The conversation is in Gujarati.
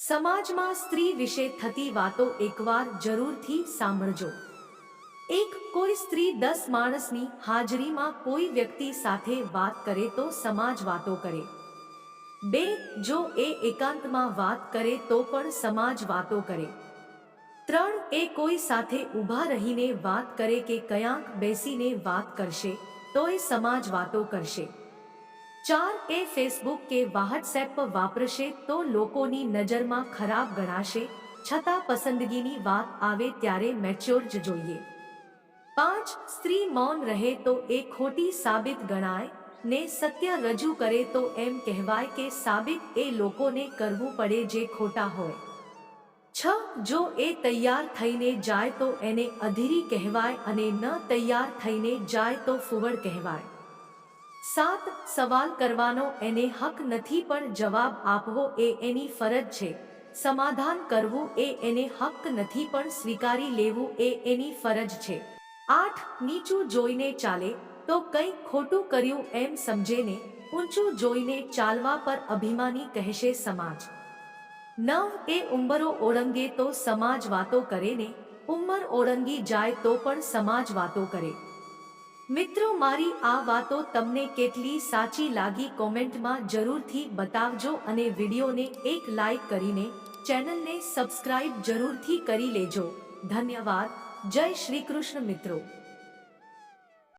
સમાજમાં સ્ત્રી વિશે થતી વાતો એકવાર જરૂરથી સાંભળજો. એક, કોઈ સ્ત્રી દસ માણસની હાજરીમાં કોઈ વ્યક્તિ સાથે વાત કરે તો સમાજ વાતો કરે. બે, જો એ એકાંતમાં વાત કરે તો પણ સમાજ વાતો કરે. ત્રણ, એ કોઈ સાથે ઊભા રહીને વાત કરે કે કયાંક બેસીને વાત કરશે તો એ સમાજ વાતો કરશે. ચાર એ ફેસબુક કે વહાટ્સએપ વાપરશે તો લોકોની નજરમાં ખરાબ ગણાશે, છતાં પસંદગીની વાત આવે ત્યારે મેચ્યોર જ જોઈએ. પાંચ, સ્ત્રી મૌન રહે તો એ ખોટી સાબિત ગણાય, ને સત્ય રજૂ કરે તો એમ કહેવાય કે સાબિત એ લોકોને કરવું પડે જે ખોટા હોય. છ, જો એ તૈયાર થઈને જાય તો એને અધીરી કહેવાય અને ન તૈયાર થઈને જાય તો ફુવડ કહેવાય. સાત સવાલ કરવાનો એને હક નથી પણ જવાબ આપવો એ એની ફરજ છે. સમાધાન કરવું એ એને હક નથી પણ સ્વીકારી લેવું એ એની ફરજ છે. આઠ નીચું જોઈને ચાલે તો કંઈક ખોટું કર્યું એમ સમજેને ઊંચું જોઈને ચાલવા પર અભિમાની કહેશે સમાજ. નવ એ ઉંમરો ઓળંગે તો સમાજ વાતો કરે ને ઉંમર ઓળંગી જાય તો પણ સમાજ વાતો કરે. મિત્રો, મારી આ વાતો તમને કેટલી સાચી લાગી કોમેન્ટમાં જરૂરથી બતાવજો અને વિડીયોને એક લાઈક કરીને ચેનલને સબસ્ક્રાઇબ જરૂરથી કરી લેજો. ધન્યવાદ. જય શ્રી કૃષ્ણ મિત્રો.